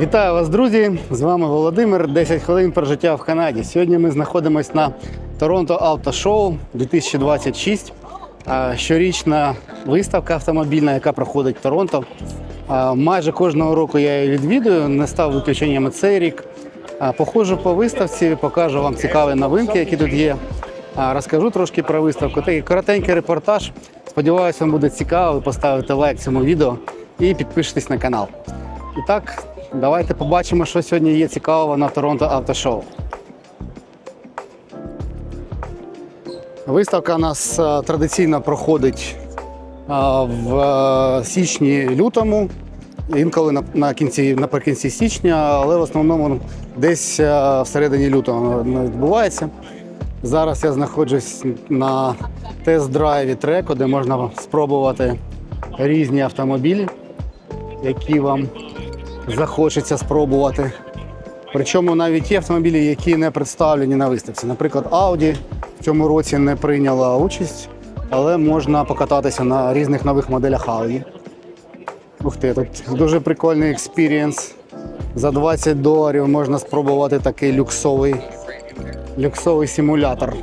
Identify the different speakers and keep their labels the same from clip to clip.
Speaker 1: Вітаю вас, друзі! З вами Володимир. 10 хвилин про життя в Канаді. Сьогодні ми знаходимося на Торонто Auto Show 2026. Щорічна виставка автомобільна, яка проходить в Торонто. Майже кожного року я її відвідую, не став виключенням цей рік. Походжу по виставці, покажу вам цікаві новинки, які тут є. Розкажу трошки про виставку. Такий коротенький репортаж. Сподіваюся, вам буде цікаво. Ви поставите лайк цьому відео і підпишитесь на канал. І так, давайте побачимо, що сьогодні є цікавого на Торонто Автошоу. Виставка у нас е, традиційно проходить е, в е, січні-лютому, інколи на, кінці, наприкінці січня, але в основному десь всередині лютого відбувається. Зараз я знаходжусь на тест-драйві треку, де можна спробувати різні автомобілі, які вам захочеться спробувати. Причому навіть є автомобілі, які не представлені на виставці. Наприклад, Audi в цьому році не прийняла участь, але можна покататися на різних нових моделях Audi. Ух ти, тут дуже прикольний експірієнс. За 20 доларів можна спробувати такий люксовий, люксовий симулятор.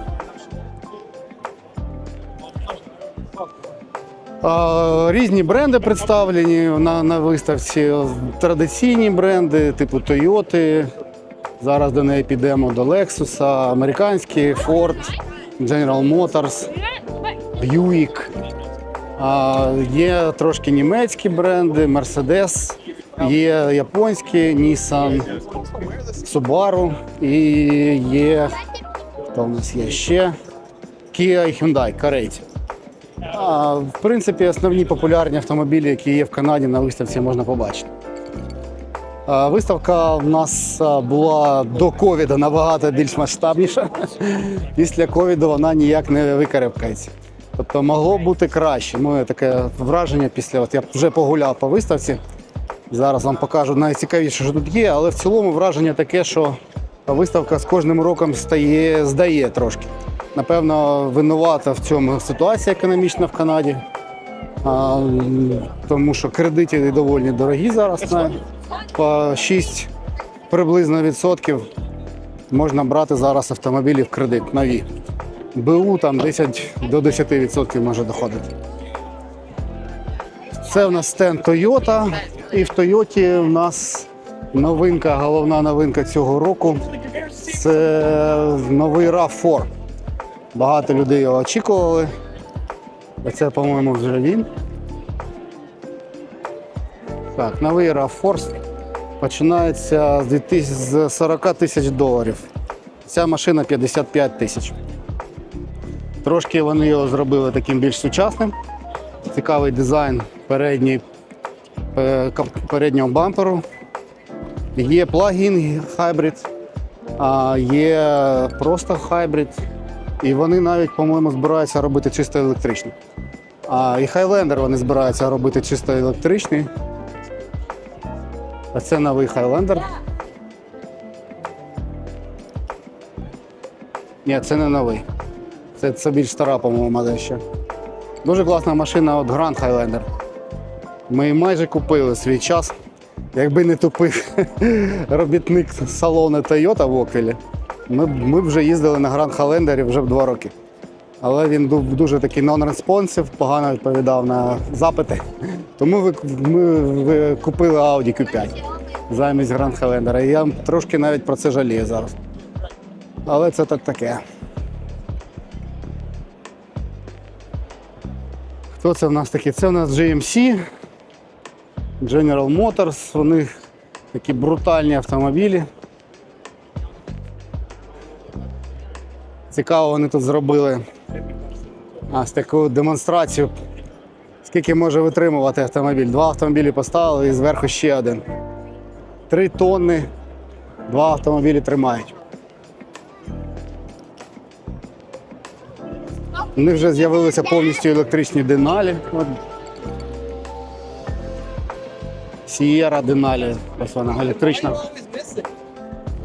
Speaker 1: Різні бренди представлені на, на виставці. Традиційні бренди, типу Toyota. Зараз до неї підемо до Lexus, американські Ford, General Motors, Buick. А, Є трошки німецькі бренди, Mercedes, є японські, Nissan, Subaru і є. Хто в нас є ще? Kia і Hyundai, корейці. А, в принципі, основні популярні автомобілі, які є в Канаді, на виставці можна побачити. Виставка в нас була до ковіду набагато більш масштабніша. Після ковіду вона ніяк не викарабкається. Тобто могло бути краще. Моє таке враження після. От я вже погуляв по виставці. Зараз вам покажу найцікавіше, що тут є, але в цілому враження таке, що виставка з кожним роком стає, здає трошки. Напевно, винувата в цьому ситуація економічна в Канаді, а, тому що кредити доволі дорогі зараз. На, по 6 приблизно відсотків можна брати зараз автомобілі в кредит нові. БУ там 10 до 10% може доходити. Це в нас стенд Toyota. І в Toyota в нас новинка, головна новинка цього року. Це новий RAV4. Багато людей його очікували. Це, по-моєму, вже він. Так, новий RAV4 починається з 40 тисяч доларів. Ця машина 55 тисяч. Трошки вони його зробили таким більш сучасним. Цікавий дизайн передній, е, переднього бамперу. Є плагін хайбрид, а є просто хайбрид. І вони навіть, по-моєму, збираються робити чисто електричний. А і Highlander вони збираються робити чисто електричний. А це новий Highlander. Ні, це не новий. Це, це більш стара, по-моєму, модель ще. Дуже класна машина от Grand Highlander. Ми майже купили свій час. Якби не тупив робітник салону Toyota в Оквілі, ми, ми вже їздили на Grand Highlander вже два роки. Але він був дуже такий non-responsive, погано відповідав на запити. Тому ви, ми ви купили Audi Q5 замість Grand Highlander. І я трошки навіть про це жалію зараз. Але це так таке. Хто це в нас такі? Це в нас GMC, General Motors. Вони такі брутальні автомобілі. Цікаво, вони тут зробили з таку демонстрацію, скільки може витримувати автомобіль. Два автомобілі поставили і зверху ще один. Три тонни, два автомобілі тримають. Них вже з'явилися повністю електричні диналі. Сієра Деналі, ось вона електрична.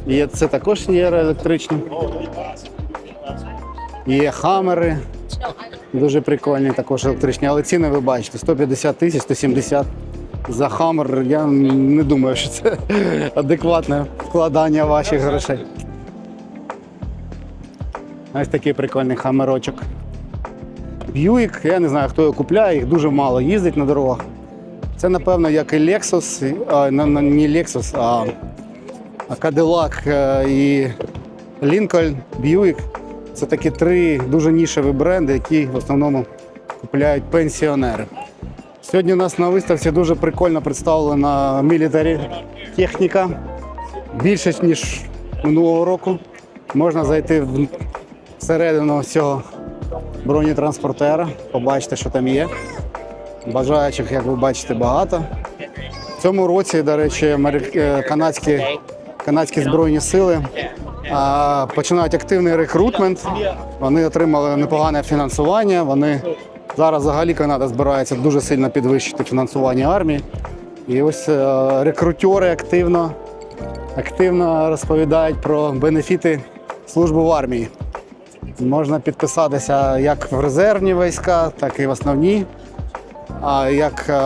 Speaker 1: Є це також Сієра електрична. Є хамери. Дуже прикольні, також електричні, але ціни ви бачите: 150 тисяч, 170. за Хаммер, я не думаю, що це адекватне вкладання ваших грошей. Ось такий прикольний хамерочок. Б'юік, я не знаю, хто його купляє, їх дуже мало їздить на дорогах. Це, напевно, як і Lexus, а, не Lexus, а Cadillac е, і Lincoln, Buick. Це такі три дуже нішеві бренди, які в основному купляють пенсіонери. Сьогодні у нас на виставці дуже прикольно представлена мілітарі техніка. Більше, ніж минулого року. Можна зайти всередину цього бронетранспортера, побачити, що там є. Бажаючих, як ви бачите, багато. В цьому році, до речі, е, канадські, канадські збройні сили починають активний рекрутмент. Вони отримали непогане фінансування. Вони зараз взагалі Канада збирається дуже сильно підвищити фінансування армії. І ось е, рекрутери активно, активно розповідають про бенефіти служби в армії. Можна підписатися як в резервні війська, так і в основні а як е,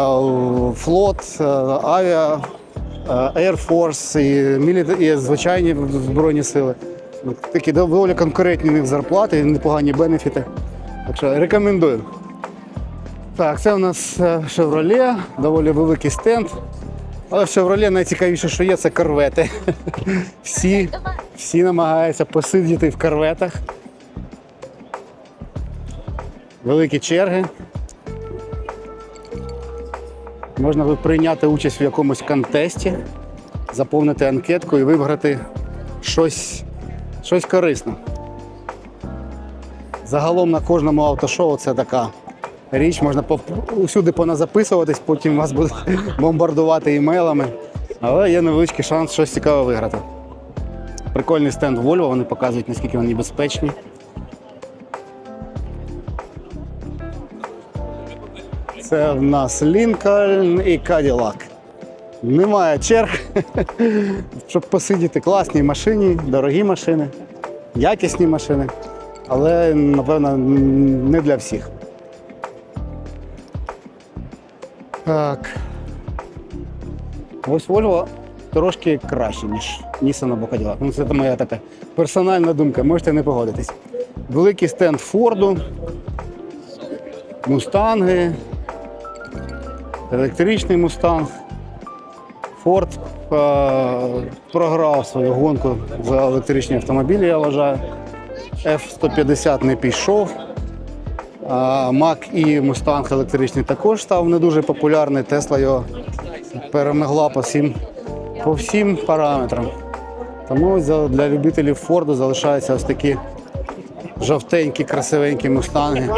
Speaker 1: флот, е, авіа, Air Force і, міліта- і звичайні збройні сили. Такі доволі конкурентні в них зарплати, непогані бенефіти. Так що рекомендую. Так, це у нас е, Chevrolet, доволі великий стенд. Але в Chevrolet найцікавіше, що є, це корвети. Всі, всі намагаються посидіти в корветах. Великі черги. Можна прийняти участь в якомусь контесті, заповнити анкетку і вибрати щось, щось корисне. Загалом на кожному автошоу це така річ, можна усюди поназаписуватись, потім вас будуть бомбардувати імейлами. Але є невеличкий шанс щось цікаве виграти. Прикольний стенд Volvo, вони показують, наскільки вони безпечні. Це в нас Лінкольн і Cadillac. Немає черг, щоб посидіти класній машині, дорогі машини, якісні машини, але, напевно, не для всіх. Так. Ось Volvo трошки краще, ніж Nissan або Cadillac. Ну, це моя така персональна думка, можете не погодитись. Великий стенд Форду, мустанги, електричний мустанг. Форд е, програв свою гонку за електричні автомобілі, я вважаю. F-150 не пішов. А Мак і Мустанг електричний також став не дуже популярний. Тесла його перемогла по всім, по всім параметрам. Тому для любителів Форду залишаються ось такі жовтенькі, красивенькі мустанги.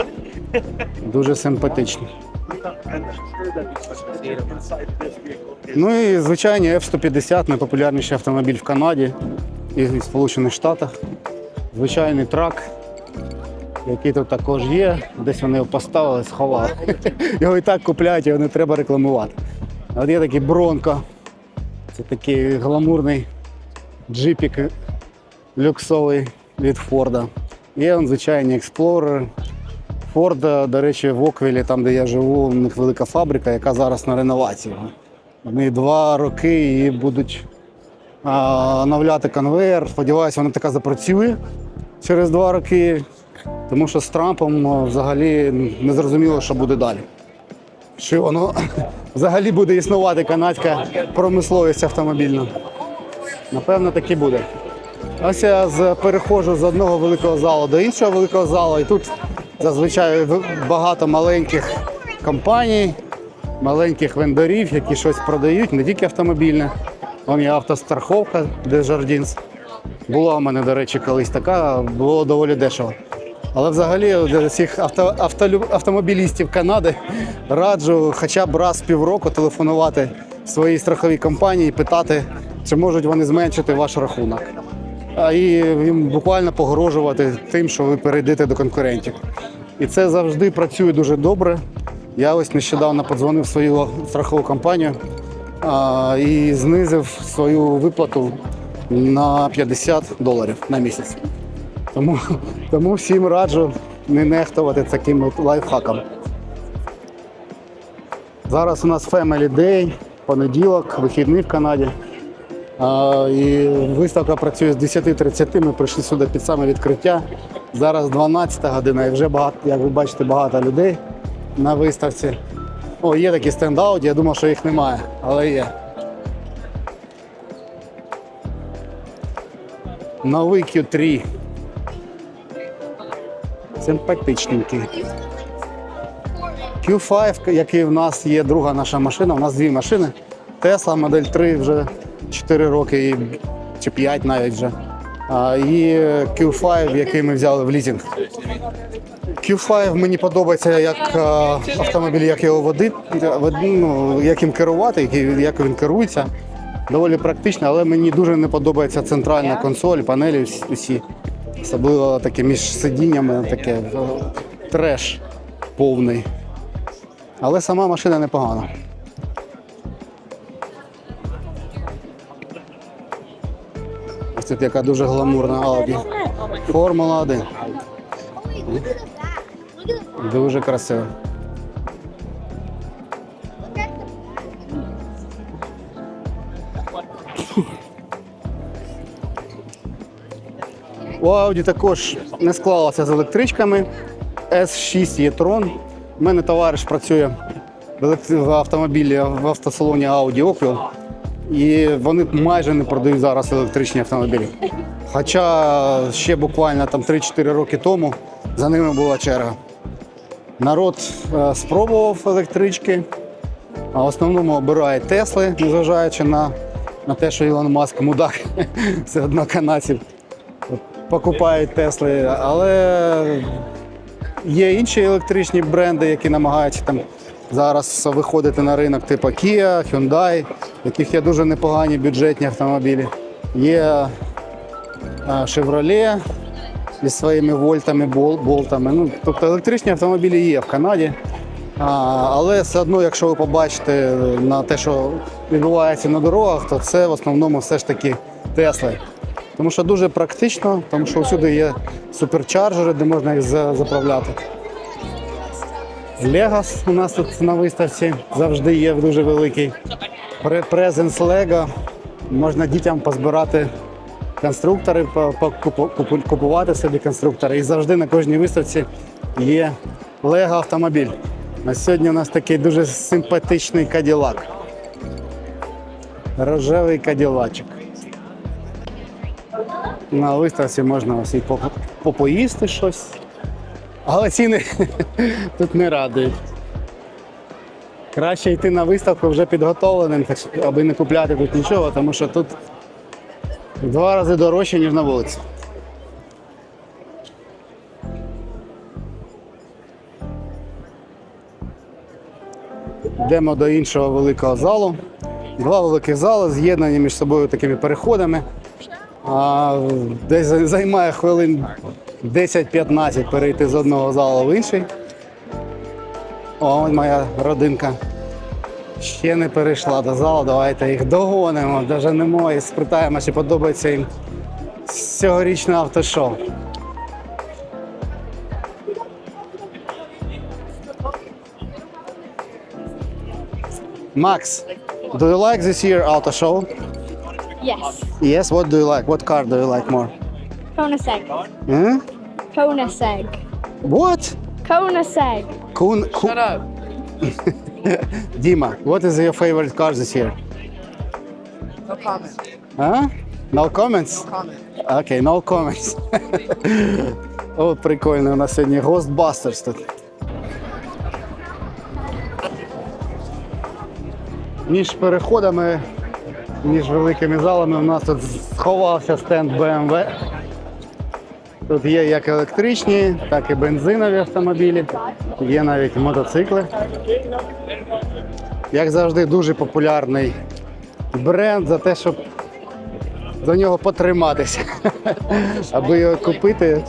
Speaker 1: Дуже симпатичні. Ну і звичайні F-150 найпопулярніший автомобіль в Канаді і в Сполучених Штатах. Звичайний трак, який тут також є. Десь вони його поставили, сховали. Його і так купляють, його не треба рекламувати. А От є такий Бронко. Це такий гламурний джипік люксовий від Форда. Є он, звичайні експлорери. Форд, до речі, в Оквілі, там де я живу, у них велика фабрика, яка зараз на реновації. Вони два роки і будуть а, оновляти конвейер. Сподіваюся, вона така запрацює через два роки, тому що з Трампом взагалі не зрозуміло, що буде далі. Чи воно взагалі буде існувати канадська промисловість автомобільна? Напевно, так і буде. Ось я переходжу з одного великого залу до іншого великого залу, і тут зазвичай багато маленьких компаній, маленьких вендорів, які щось продають, не тільки автомобільне. Вон є автостраховка, де. Була у мене, до речі, колись така, було доволі дешево. Але взагалі для всіх авто, автолю- автомобілістів Канади раджу хоча б раз в півроку телефонувати своїй страховій компанії і питати, чи можуть вони зменшити ваш рахунок. І їм буквально погрожувати тим, що ви перейдете до конкурентів. І це завжди працює дуже добре. Я ось нещодавно подзвонив свою страхову компанію а, і знизив свою виплату на 50 доларів на місяць. Тому, тому всім раджу не нехтувати таким лайфхаком. Зараз у нас Family Day, понеділок, вихідний в Канаді. І виставка працює з 10.30. Ми прийшли сюди під саме відкриття. Зараз 12 година і вже багато, як ви бачите, багато людей на виставці. О, є такі стендауті, я думав, що їх немає, але є. Новий Q3. Симпатичненький. Q5, який в нас є друга наша машина, у нас дві машини. Tesla Модель 3 вже 4 роки чи 5 навіть вже. А, і Q5, який ми взяли в лізинг. Q5 мені подобається як автомобіль, як його водити, ну, як їм керувати, як він керується. Доволі практично, але мені дуже не подобається центральна консоль, панелі усі. Особливо таке між сидіннями, таке е, треш повний. Але сама машина непогана. Ось тут яка дуже гламурна Audi. Формула 1.
Speaker 2: Look at the back. Look at the
Speaker 1: Дуже красиво. У Audi також не склалося з електричками. S6 e-tron. У мене товариш працює в автомобілі в автосалоні Audi Opel. І вони майже не продають зараз електричні автомобілі. Хоча ще буквально там 3-4 роки тому за ними була черга. Народ е, спробував електрички, а в основному обирає Тесли, незважаючи на, на те, що Ілон Маск мудак все одно канадців покупають Тесли, але є інші електричні бренди, які намагаються там зараз виходити на ринок, типу Kia, Hyundai, в яких є дуже непогані бюджетні автомобілі. Є е, Chevrolet зі своїми вольтами, бол- болтами. Ну, тобто електричні автомобілі є в Канаді. Але все одно, якщо ви побачите на те, що відбувається на дорогах, то це в основному все ж таки Тесли. Тому що дуже практично, тому що всюди є суперчарджери, де можна їх за- заправляти. Легас у нас тут на виставці завжди є дуже великий. Пре- Презенс Лего. Можна дітям позбирати конструктори, купувати собі конструктори. І завжди на кожній виставці є Лего автомобіль. На сьогодні у нас такий дуже симпатичний каділак. Рожевий каділачик. На виставці можна ось і попоїсти щось. Але ціни тут не радують. Краще йти на виставку вже підготовленим, аби не купляти тут нічого, тому що тут в два рази дорожче, ніж на вулиці. Йдемо до іншого великого залу. Два великих зали з'єднані між собою такими переходами. А, десь займає хвилин 10-15 перейти з одного залу в інший. О, ось моя родинка. Ще не перейшла до залу, давайте їх догонимо, доженемо і спитаємо, чи подобається їм цьогорічне автошоу. Max, do you like this year auto show?
Speaker 2: Yes.
Speaker 1: Yes, what do you like? What car do you like more? Hmm?
Speaker 2: Konaseg.
Speaker 1: What? Kun,
Speaker 3: Shut up.
Speaker 1: Dima, what is your favorite car this year?
Speaker 3: No comment.
Speaker 1: Huh? No comments?
Speaker 3: No Comment.
Speaker 1: Окей, no comments. О, прикольно, у нас сьогодні Ghostbusters тут. Між переходами, між великими залами у нас тут сховався стенд BMW. Тут є як електричні, так і бензинові автомобілі, є навіть мотоцикли. Як завжди, дуже популярний бренд за те, щоб за нього потриматися. Аби його купити,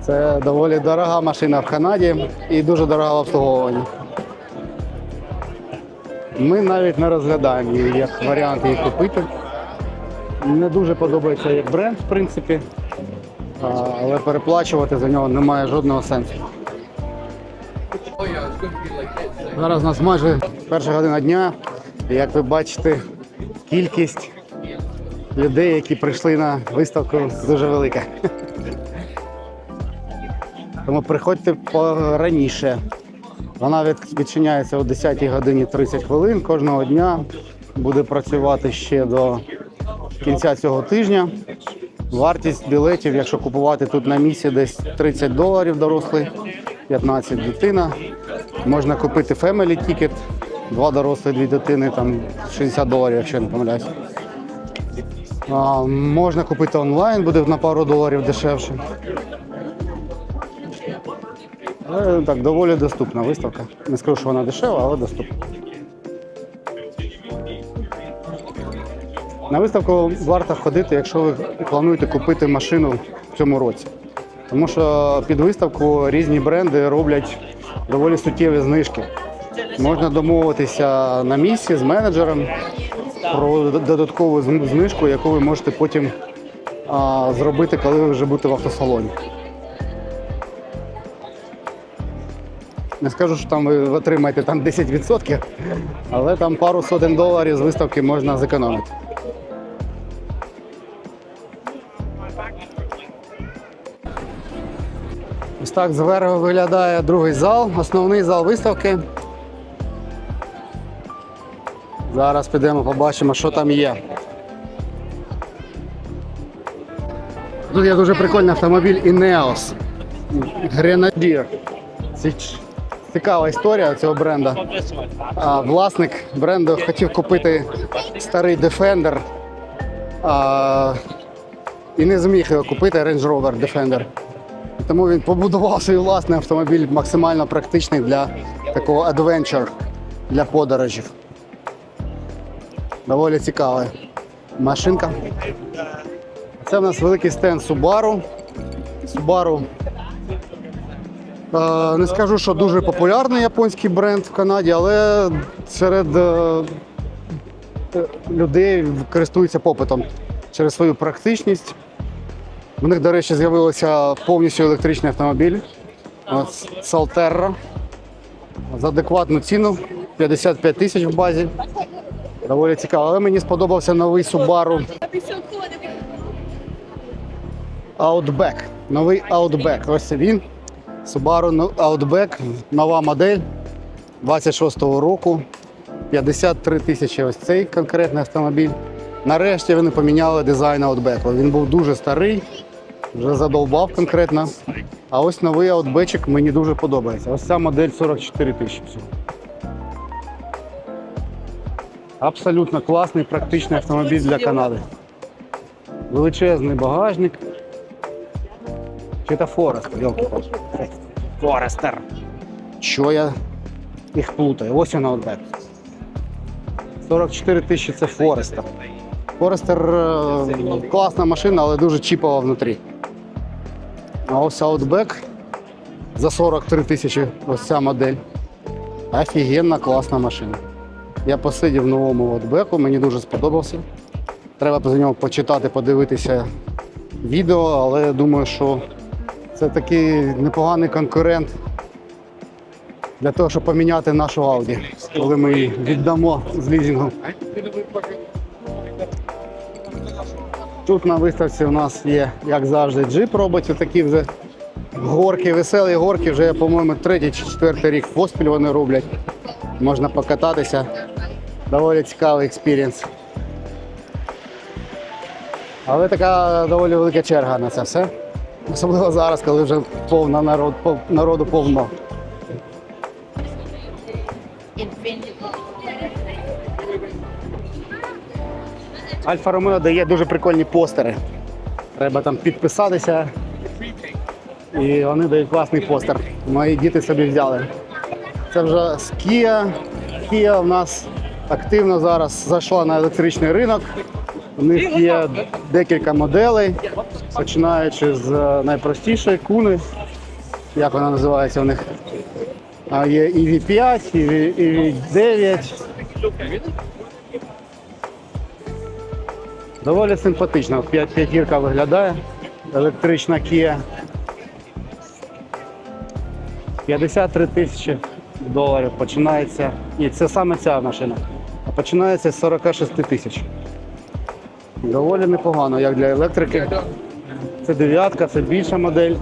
Speaker 1: це доволі дорога машина в Канаді і дуже дорога в обслуговуванні. Ми навіть не розглядаємо її як варіант її купити. Не дуже подобається як бренд, в принципі, але переплачувати за нього немає жодного сенсу. Зараз у нас майже перша година дня. І як ви бачите, кількість людей, які прийшли на виставку, дуже велика. Тому приходьте раніше. Вона відчиняється о 10 годині 30 хвилин кожного дня. Буде працювати ще до кінця цього тижня. Вартість білетів, якщо купувати тут на місці, десь 30 доларів дорослий, 15 дитина. Можна купити family ticket, два дорослі, дві дитини, там 60 доларів, якщо я не помиляюсь. А, можна купити онлайн, буде на пару доларів дешевше. Але так, доволі доступна виставка. Не скажу, що вона дешева, але доступна. На виставку варто ходити, якщо ви плануєте купити машину в цьому році. Тому що під виставку різні бренди роблять доволі суттєві знижки. Можна домовитися на місці з менеджером про додаткову знижку, яку ви можете потім а, зробити, коли ви вже будете в автосалоні. Не скажу, що там ви отримаєте там 10%, але там пару сотень доларів з виставки можна зекономити. Так зверху виглядає другий зал, основний зал виставки. Зараз підемо побачимо, що там є. Тут є дуже прикольний автомобіль Ineos. Grenadier. Цікава історія цього бренду. А, власник бренду хотів купити старий Defender а, і не зміг його купити Range Rover Defender. Тому він побудував свій власний автомобіль максимально практичний для такого adventure, для подорожів. Доволі цікава машинка. Це в нас великий стенд Subaru. Subaru. Е, не скажу, що дуже популярний японський бренд в Канаді, але серед е, людей користуються попитом через свою практичність. У них, до речі, з'явився повністю електричний автомобіль. Salterra. За адекватну ціну 55 тисяч в базі. Доволі цікаво. Але мені сподобався новий Subaru Outback. Новий Outback. Ось він. Subaru no- Outback, нова модель 26-го року. 53 тисячі ось цей конкретний автомобіль. Нарешті вони поміняли дизайн Outback. Він був дуже старий, вже задовбав конкретно. А ось новий Outback мені дуже подобається. Ось ця модель 44 тисячі всього. Абсолютно класний, практичний автомобіль для Канади. Величезний багажник. Чи це Форестер, йолки Форестер. Що я їх плутаю? Ось він Outback. 44 тисячі це Форестер. Форестер е, класна машина, але дуже чіпова внутрі. А ось Outback за 43 тисячі ось ця модель. Офігенна класна машина. Я посидів в новому Outback, мені дуже сподобався. Треба за нього почитати, подивитися відео, але я думаю, що це такий непоганий конкурент для того, щоб поміняти нашу Audi, коли ми її віддамо з лізінгу. Тут на виставці у нас є, як завжди, джип робить такі вже горки, веселі горки. Вже, по-моєму, третій чи четвертий рік поспіль вони роблять. Можна покататися. Доволі цікавий експірієнс. Але така доволі велика черга на це все. Особливо зараз, коли вже повна народ, народу повно. Альфа Ромео дає дуже прикольні постери. Треба там підписатися. І вони дають класний постер. Мої діти собі взяли. Це вже з Kia. Kia в нас активно зараз зайшла на електричний ринок. У них є декілька моделей, починаючи з е, найпростішої куни. Як вона називається у них? А є і V5, і V- і V9. Доволі симпатично. П'ятірка виглядає. Електрична Kia. 53 тисячі доларів. Починається. Ні, це саме ця машина. Починається з 46 тисяч. Доволі непогано, як для електрики. Це дев'ятка, це більша модель.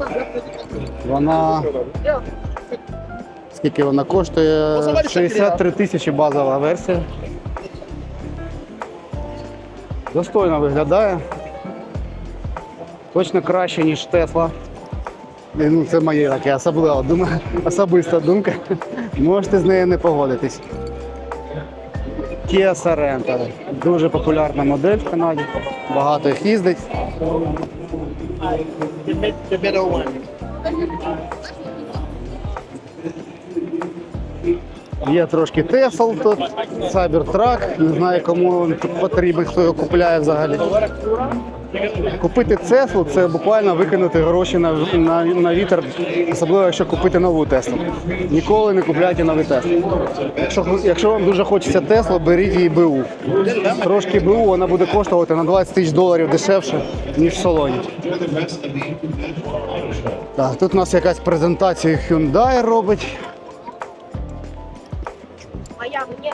Speaker 1: Вона. Скільки вона коштує? 63 тисячі базова версія. Достойно виглядає. Точно краще, ніж Тесла. Ну, це моя така особлива думка, особиста думка. Можете з нею не погодитись. Kia Sorento. Дуже популярна модель в Канаді. Багато їх їздить. Є трошки Tesla тут, Cybertruck. Не знаю, кому він потрібен, хто його купляє взагалі. Купити Теслу це буквально викинути гроші на, на, на вітер, особливо якщо купити нову Теслу. Ніколи не купляйте нові Тесли. Якщо, якщо вам дуже хочеться Теслу, беріть її БУ. Трошки БУ вона буде коштувати на 20 тисяч доларів дешевше, ніж в салоні. Так, тут у нас якась презентація Hyundai робить.
Speaker 2: Моя, мне.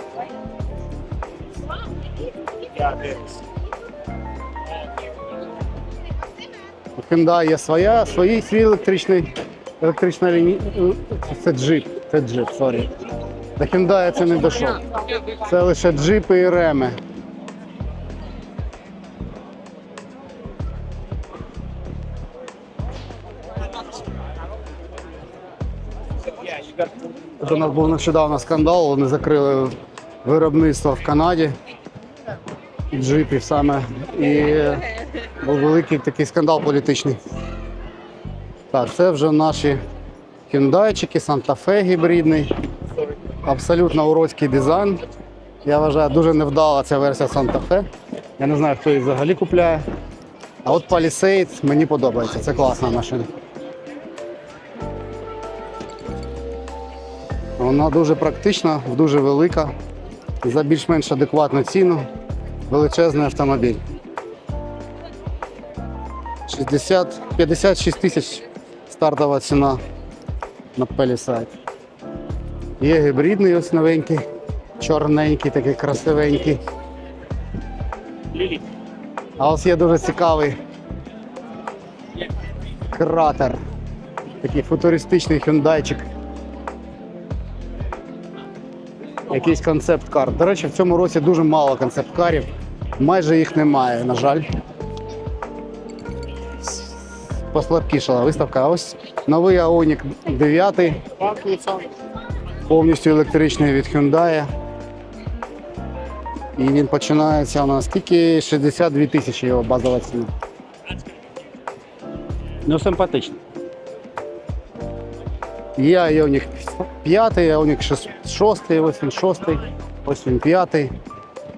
Speaker 1: У Hyundai є своя, свої, свій електричний, електрична лінія. Це джип, це джип, сорі. До Hyundai це не дійшов. Це лише джипи і реми. У нас був нещодавно скандал, вони закрили виробництво в Канаді джипів саме. І був великий такий скандал політичний. Так, це вже наші хюндайчики, Санта-Фе гібридний. Абсолютно уродський дизайн. Я вважаю, дуже невдала ця версія Санта-Фе. Я не знаю, хто її взагалі купляє. А от Palisade мені подобається, це класна машина. Вона дуже практична, дуже велика, за більш-менш адекватну ціну. Величезний автомобіль. 60, 56 тисяч стартова ціна на Palisade. Є гібридний ось новенький, чорненький, такий красивенький. А ось є дуже цікавий кратер. Такий футуристичний хюндайчик. Якийсь концепт-кар. До речі, в цьому році дуже мало концепт-карів. Майже їх немає, на жаль. Послабкішала виставка. Ось новий Aoniq 9, повністю електричний від Hyundai. І він починається у нас тільки 62 тисячі його базова ціна. Ну, симпатично. Є у Ioniq 5, Ioniq 6, ось він 6, ось він 5.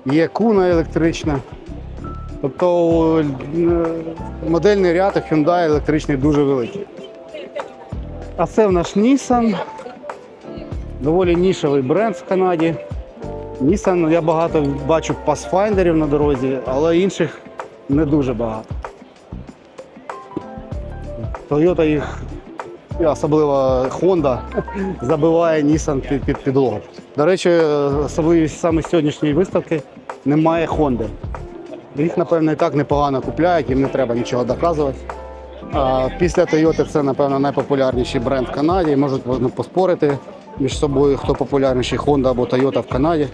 Speaker 1: Є куна електрична. Тобто е, модельний ряд у Hyundai електричний дуже великий. А це в наш Nissan. Доволі нішевий бренд в Канаді. Nissan я багато бачу пасфайндерів на дорозі, але інших не дуже багато. Toyota їх, особливо Honda, забиває Nissan під, під підлогу. До речі, особливість саме сьогоднішньої виставки немає Honda. Їх, напевно, і так непогано купляють, їм не треба нічого доказувати. А після Toyota це, напевно, найпопулярніший бренд в Канаді. Можуть ну, поспорити між собою, хто популярніший Honda або Toyota в Канаді.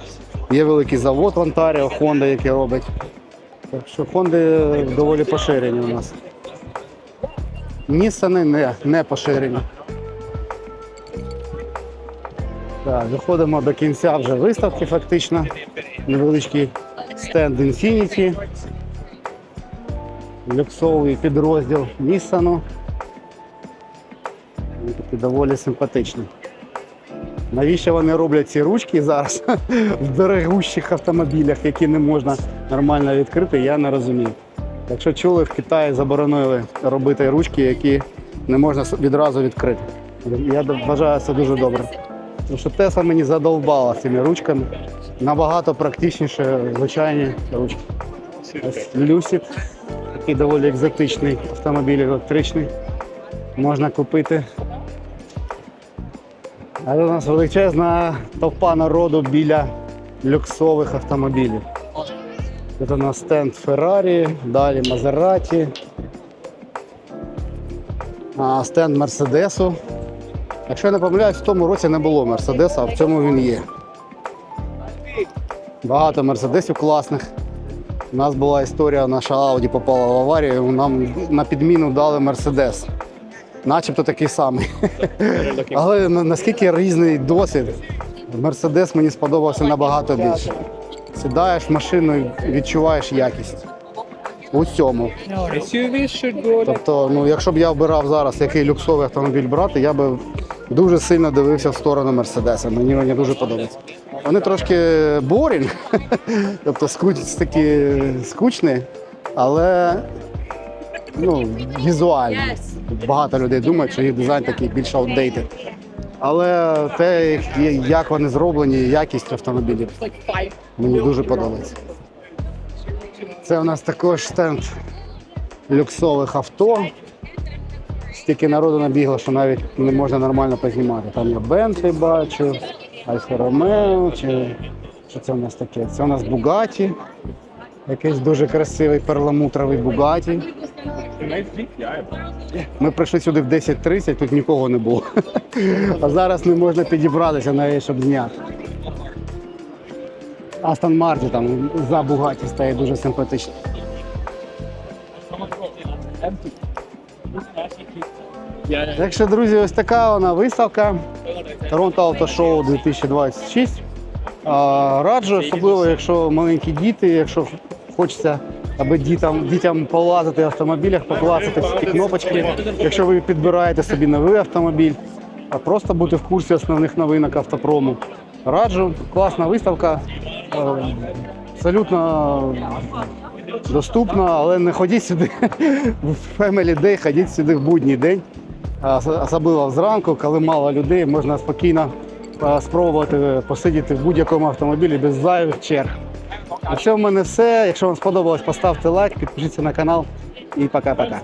Speaker 1: Є великий завод в Онтаріо, Honda, який робить. Так що Honda доволі поширені у нас. Нісани не, не поширені. Так, доходимо до кінця вже виставки фактично. Невеличкий стенд Infinity. Люксовий підрозділ Nissan. Він такий доволі симпатичний. Навіщо вони роблять ці ручки зараз в дорогущих автомобілях, які не можна нормально відкрити, я не розумію. Якщо чули, в Китаї заборонили робити ручки, які не можна відразу відкрити. Я вважаю це дуже добре. Тому що Тесла мені задовбала цими ручками. Набагато практичніше звичайні ручки. Lucid, такий доволі екзотичний автомобіль електричний. Можна купити. А у нас величезна товпа народу біля люксових автомобілів. Тут у нас стенд Феррарі, далі Мазераті, стенд Мерседесу. Якщо я не помиляюсь, в тому році не було Мерседеса, а в цьому він є. Багато мерседесів класних. У нас була історія, наша Audi попала в аварію, нам на підміну дали Мерседес. Начебто такий самий. Але наскільки різний досвід, Мерседес мені сподобався набагато більше. Сідаєш в машину і відчуваєш якість. У цьому. Тобто, ну, якщо б я обирав зараз, який люксовий автомобіль брати, я би дуже сильно дивився в сторону Мерседеса. Мені вони дуже подобаються. Вони трошки борінг, тобто скуч- такі скучні, але ну, візуально. Багато людей думають, що їх дизайн такий більш outdated. Але те, як вони зроблені, якість автомобілів, мені дуже подобається. Це у нас також стенд люксових авто. Стільки народу набігло, що навіть не можна нормально познімати. Там я Бентлі бачу, Альфа Ромео, чи що це у нас таке? Це у нас Бугаті. Якийсь дуже красивий перламутровий Бугаті. Ми прийшли сюди в 10.30, тут нікого не було. А зараз не можна підібратися навіть, щоб зняти. Астон Марті там за Бугаті стає дуже симпатично.
Speaker 4: Yeah.
Speaker 1: Так що, друзі, ось така вона виставка Торонто Show 2026. Раджу, особливо, якщо маленькі діти, якщо хочеться, аби дітям, дітям полазити в автомобілях, поклацати всі ті кнопочки. Якщо ви підбираєте собі новий автомобіль, а просто бути в курсі основних новинок автопрому. Раджу, класна виставка. е, Абсолютно доступна, але не ходіть сюди в Family Day, ходіть сюди в будній день. Особливо зранку, коли мало людей, можна спокійно е, спробувати посидіти в будь-якому автомобілі без зайвих черг. Це в мене все. Якщо вам сподобалось, поставте лайк, підпишіться на канал і пока-пока.